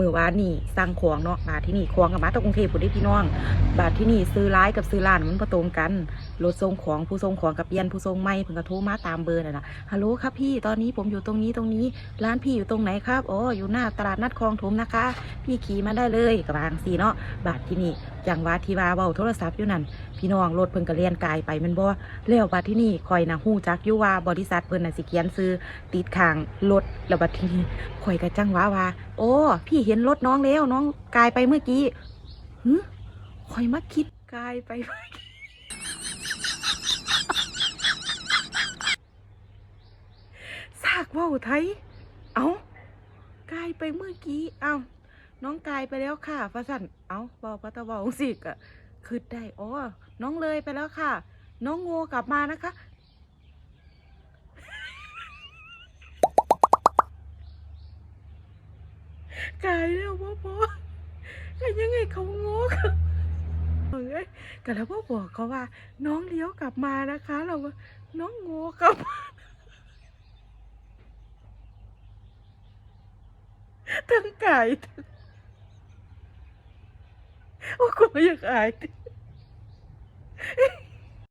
มือวานนี่สร้างของเนาะบาทที่นี่ของกับมาตะกกรุงเทพพุ่นเด้พี่น้อง บาทที่นี่ซื้อร้ายกับซื้อร้านมันบ่ตรงกัน รถส่งของผู้ส่งของกับเปียนผู้ส่งไม่เพิ่นก็โทรมาตามเบอร์นั่นน่ะฮัลโหลครับพี่ตอนนี้ผมอยู่ตรงนี้ตรงนี้ ร้านพี่อยู่ตรงไหนครับอ๋ออยู่หน้าตลาดนัดคลองถมนะคะ พี่ขี่มาได้เลยกับบางสีเนาะบาทที่นี่จังหวะที่ว่าเว้าโทรศัพท์อยู่นั่นพี่น้องรถเพิ่นก็เลียนกายไปมันบ่แล้วบาทที่นี่ข่อยน่ะฮู้จักอยู่ว่าบริษัทเพิ่นน่ะสิเขียนซื้อติดข้างรถแล้วบัดที่นี่ข่อยก็จังหวะว่า โอ้พี่เห็นรถน้องแล้วน้องกายไปเมื่อกี้หึข่อยมาคิดกายไปเมื่อกี้ สากว่าวไทย เอากายไปเมื่อกี้ เอาน้องกายไปแล้วค่ะฟาสันเอาบอกพัตะบอกสิกะคือได้อ๋อน้องเลยไปแล้วค่ะ น้องโง่กลับมานะคะกายแล้วพ่อพ่อก็ยังไงเขาโง่กันเอ้ยก็แล้วพ่อบอกเขาว่า น้องเลี้ยวกลับมานะคะ เราก็น้องโง่กลับมา ทั้งกายโอ้กูอยากอายที